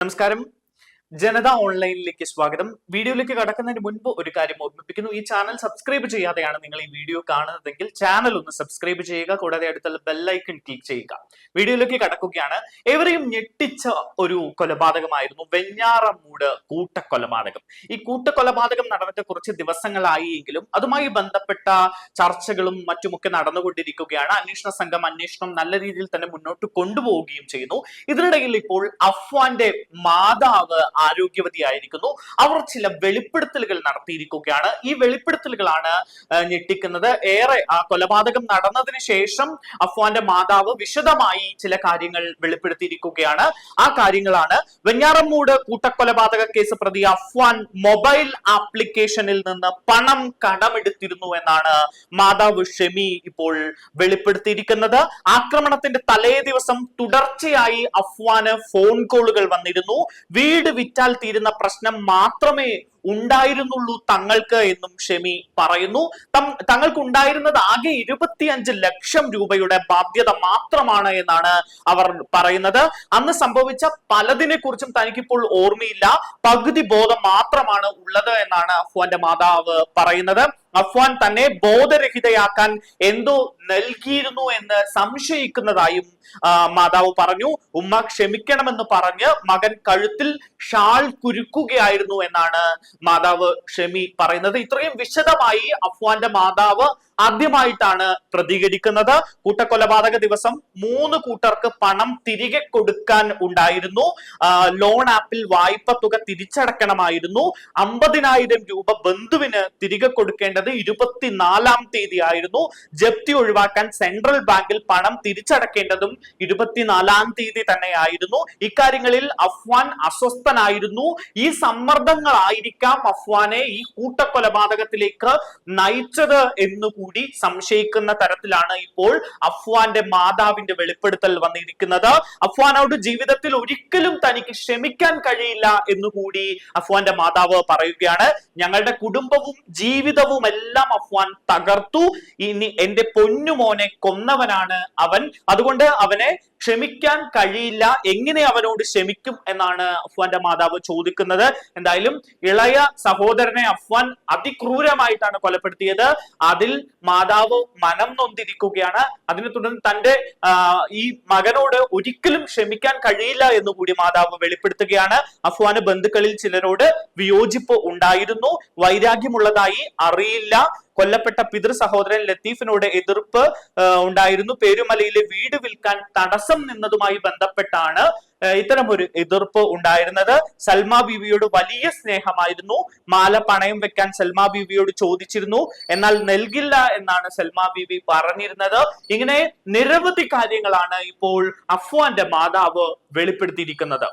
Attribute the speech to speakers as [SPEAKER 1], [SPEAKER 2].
[SPEAKER 1] നമസ്കാരം. ജനത ഓൺലൈനിലേക്ക് സ്വാഗതം. വീഡിയോയിലേക്ക് കടക്കുന്നതിന് മുൻപ് ഒരു കാര്യം ഓർമ്മിപ്പിക്കുന്നു. ഈ ചാനൽ സബ്സ്ക്രൈബ് ചെയ്യാതെയാണ് നിങ്ങൾ ഈ വീഡിയോ കാണുന്നതെങ്കിൽ ചാനൽ ഒന്ന് സബ്സ്ക്രൈബ് ചെയ്യുക കൂടാതെ അടുത്തുള്ള ബെല്ലൈക്കൺ ക്ലിക്ക് ചെയ്യുക. വീഡിയോയിലേക്ക് കടക്കുകയാണ്. ഏവരെയും ഞെട്ടിച്ച ഒരു കൊലപാതകമായിരുന്നു. വെഞ്ഞാറമൂട് കൂട്ടക്കൊലപാതകം. ഈ കൂട്ടക്കൊലപാതകം നടന്നിട്ട് കുറച്ച് ദിവസങ്ങളായി എങ്കിലും അതുമായി ബന്ധപ്പെട്ട ചർച്ചകളും മറ്റുമൊക്കെ നടന്നുകൊണ്ടിരിക്കുകയാണ്. അന്വേഷണ സംഘം അന്വേഷണം നല്ല രീതിയിൽ തന്നെ മുന്നോട്ട് കൊണ്ടുപോവുകയും ചെയ്യുന്നു. ഇതിനിടയിൽ ഇപ്പോൾ അഫ്വാന്റെ മാതാവ് ആരോഗ്യവതിയായിരിക്കുന്നു. അവർ ചില വെളിപ്പെടുത്തലുകൾ നടത്തിയിരിക്കുകയാണ്. ഈ വെളിപ്പെടുത്തലുകളാണ് ഞെട്ടിക്കുന്നത്. ഏറെ ആ കൊലപാതകം നടന്നതിന് ശേഷം അഫ്വാന്റെ മാതാവ് വിശദമായി ചില കാര്യങ്ങൾ വെളിപ്പെടുത്തിയിരിക്കുകയാണ്. ആ കാര്യങ്ങളാണ്. വെഞ്ഞാറമ്മൂട് കൂട്ടക്കൊലപാതക കേസ് പ്രതി അഫ്വാൻ മൊബൈൽ ആപ്ലിക്കേഷനിൽ നിന്ന് പണം കടമെടുത്തിരുന്നു എന്നാണ് മാതാവ് ഷെമി ഇപ്പോൾ വെളിപ്പെടുത്തിയിരിക്കുന്നത്. ആക്രമണത്തിന്റെ തലേ ദിവസം തുടർച്ചയായി അഫ്വാന് ഫോൺ കോളുകൾ വന്നിരുന്നു. വീട് വിറ്റാൽ തീരുന്ന പ്രശ്നം മാത്രമേ ഉണ്ടായിരുന്നുള്ളൂ തങ്ങൾക്ക് എന്നും ഷെമി പറയുന്നു. തങ്ങൾക്ക് ഉണ്ടായിരുന്നത് ആകെ ഇരുപത്തിയഞ്ച് ലക്ഷം രൂപയുടെ ബാധ്യത മാത്രമാണ് എന്നാണ് അവർ പറയുന്നത്. അന്ന് സംഭവിച്ച പലതിനെ കുറിച്ചും തനിക്കിപ്പോൾ ഓർമ്മയില്ല. പകുതി ബോധം മാത്രമാണ് ഉള്ളത് എന്നാണ് അഫ്വാന്റെ മാതാവ് പറയുന്നത്. അഫ്വാൻ തന്നെ ബോധരഹിതയാക്കാൻ എന്തോ നൽകിയിരുന്നു എന്ന് സംശയിക്കുന്നതായും മാതാവ് പറഞ്ഞു ഉമ്മ ക്ഷമിക്കണമെന്ന് പറഞ്ഞ് മകൻ കഴുത്തിൽ ഷാൾ കുരുക്കുകയായിരുന്നു എന്നാണ് മാതാവ് ഷെമി പറയുന്നത്. ഇത്രയും വിശദമായി അഫ്വാന്റെ മാതാവ് ആദ്യമായിട്ടാണ് പ്രതികരിക്കുന്നത്. കൂട്ടക്കൊലപാതക ദിവസം മൂന്ന് കൂട്ടർക്ക് പണം തിരികെ കൊടുക്കാൻ ഉണ്ടായിരുന്നു. ലോൺ ആപ്പിൽ വായ്പ തുക തിരിച്ചടക്കണമായിരുന്നു. അമ്പതിനായിരം രൂപ ബന്ധുവിന് തിരികെ കൊടുക്കേണ്ടത് ഇരുപത്തിനാലാം തീയതി ആയിരുന്നു ജപ്തി ഒഴിവാക്കാൻ സെൻട്രൽ ബാങ്കിൽ പണം തിരിച്ചടക്കേണ്ടതും ഇരുപത്തിനാലാം തീയതി തന്നെയായിരുന്നു. ഇക്കാര്യങ്ങളിൽ അഫ്വാൻ അസ്വസ്ഥനായിരുന്നു. ഈ സമ്മർദ്ദങ്ങളായിരിക്കാം അഫ്വാനെ ഈ കൂട്ടക്കൊലപാതകത്തിലേക്ക് നയിച്ചത് എന്നുകൂടി സംശയിക്കുന്ന തരത്തിലാണ് ഇപ്പോൾ അഫ്വാന്റെ മാതാവിന്റെ വെളിപ്പെടുത്തൽ വന്നിരിക്കുന്നത്. അഫ്വാനോട് ജീവിതത്തിൽ ഒരിക്കലും തനിക്ക് ക്ഷമിക്കാൻ കഴിയില്ല എന്നുകൂടി അഫ്വാന്റെ മാതാവ് പറയുകയാണ്. ഞങ്ങളുടെ കുടുംബവും ജീവിതവും എല്ലാം അഫ്വാൻ തകർത്തു. ഇനി എന്റെ പൊന്നുമോനെ കൊന്നവനാണ് അവൻ. അതുകൊണ്ട് അവനെ ക്ഷമിക്കാൻ കഴിയില്ല. എങ്ങനെ അവനോട് ക്ഷമിക്കും എന്നാണ് അഫ്വാന്റെ മാതാവ് ചോദിക്കുന്നത്. എന്തായാലും ഇളയ സഹോദരനെ അഫ്വാൻ അതിക്രൂരമായിട്ടാണ് കൊലപ്പെടുത്തിയത്. അതിൽ മാതാവ് മനം നൊന്തിരിക്കുകയാണ്. അതിനെ തുടർന്ന് തന്റെ ഈ മകനോട് ഒരിക്കലും ക്ഷമിക്കാൻ കഴിയില്ല എന്ന് കൂടി മാതാവ് വെളിപ്പെടുത്തുകയാണ്. അഫ്വാന് ബന്ധുക്കളിൽ ചിലരോട് വിയോജിപ്പ് ഉണ്ടായിരുന്നു. വൈരാഗ്യമുള്ളതായി അറിയില്ല. കൊല്ലപ്പെട്ട പിതൃ സഹോദരൻ ലത്തീഫിനോട് എതിർപ്പ് ഉണ്ടായിരുന്നു. പേരുമലയിലെ വീട് വിൽക്കാൻ തടസ്സം നിന്നതുമായി ബന്ധപ്പെട്ടാണ് ആ, ഇത്തരം ഒരു എതിർപ്പ് ഉണ്ടായിരുന്നത്. സൽമ ബീവിയോട് വലിയ സ്നേഹമായിരുന്നു. മാല പണയം വെക്കാൻ സൽമ ബീവിയോട് ചോദിച്ചിരുന്നു. എന്നാൽ നൽകില്ല എന്നാണ് സൽമ ബീവി പറഞ്ഞിരുന്നത്. ഇങ്ങനെ നിരവധി കാര്യങ്ങളാണ് ഇപ്പോൾ അഫ്വാന്റെ മാതാവ് വെളിപ്പെടുത്തിയിരിക്കുന്നത്.